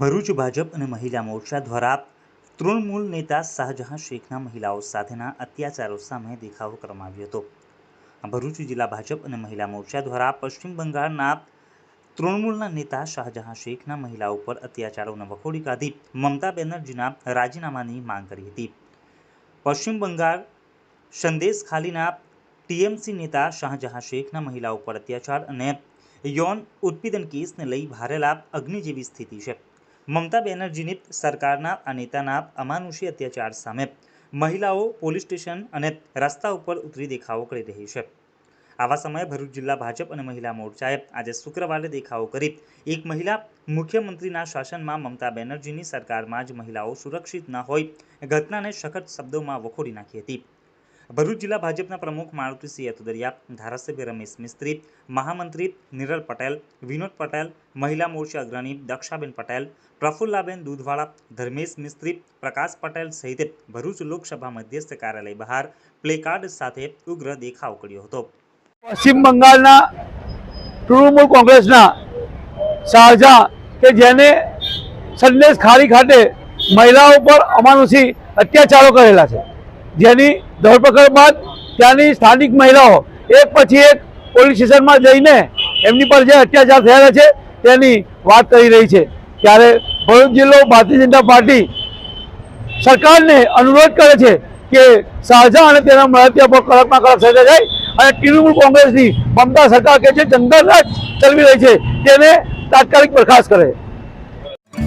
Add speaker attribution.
Speaker 1: ભરૂચ ભાજપ અને મહિલા મોરચા દ્વારા તૃણમૂલ નેતા શાહજહાં શેખના મહિલાઓ સાથેના અત્યાચારો સામે દેખાવો કરવામાં આવ્યો હતો. ભરૂચ જિલ્લા ભાજપ અને મહિલા મોરચા દ્વારા પશ્ચિમ બંગાળના તૃણમૂલના નેતા શાહજહાં શેખના મહિલા ઉપર અત્યાચારોને વખોડી કાઢી મમતા બેનર્જીના રાજીનામાની માંગ કરી હતી. પશ્ચિમ બંગાળ સંદેશ ખાલીના ટીએમસી નેતા શાહજહાં શેખના મહિલાઓ પર અત્યાચાર અને યૌન ઉત્પીડન કેસને લઈ ભારેલા અગ્નિ જેવી સ્થિતિ છે. મમતા બેનર્જીની સરકારના આ નેતાના અમાનુષી અત્યાચાર સામે મહિલાઓ પોલીસ સ્ટેશન અને રસ્તા ઉપર ઉતરી દેખાવો કરી રહી છે. આવા સમયે ભરૂચ જિલ્લા ભાજપ અને મહિલા મોરચાએ આજે શુક્રવારે દેખાવો કરી એક મહિલા મુખ્યમંત્રીના શાસનમાં મમતા બેનર્જીની સરકારમાં જ મહિલાઓ સુરક્ષિત ન હોય ઘટનાને સખત શબ્દોમાં વખોડી નાખી હતી. ભરૂચ જિલ્લા ભાજપના પ્રમુખ મારુતિસિંહ યતુદરિયા, ધારાસભ્ય રમેશ મિસ્ત્રી, મહામંત્રી નિરલ પટેલ, વિનોદ પટેલ, મહિલા મોરચા અગ્રણી દક્ષાબેન પટેલ, પ્રફુલ્લાબેન દૂધવાળા, ધર્મેશ મિસ્ત્રી, પ્રકાશ પટેલ સહિત ભરૂચ લોકસભા મધ્યસ્થ કાર્યાલય બહાર પ્લેકાર્ડ સાથે ઉગ્ર દેખાવ કર્યો હતો.
Speaker 2: પશ્ચિમ બંગાળના તૃણમૂલ કોંગ્રેસના શાહજહાં કે જેને સંદેશ ખારી ખાતે મહિલાઓ પર અમાનુષી અત્યાચારો કરેલા છે. જેની ધરપકડ બાદ ત્યાંની સ્થાનિક મહિલાઓ, એક પછી એક પોલીસ સ્ટેશનમાં જઈને એમની પર જે અત્યાચાર થયેલા છે તેની વાત કરી રહી છે. ત્યારે ભરૂચ જિલ્લો ભારતીય જનતા પાર્ટી સરકારને અનુરોધ કરે છે કે શાહજહાં અને તેના મળતિયા પર કડકમાં કડક સજા જાય અને તૃણમૂલ કોંગ્રેસની મમતા સરકાર કે જે જંગલ ચલાવી રહી છે તેને તાત્કાલિક બરખાસ્ત કરે.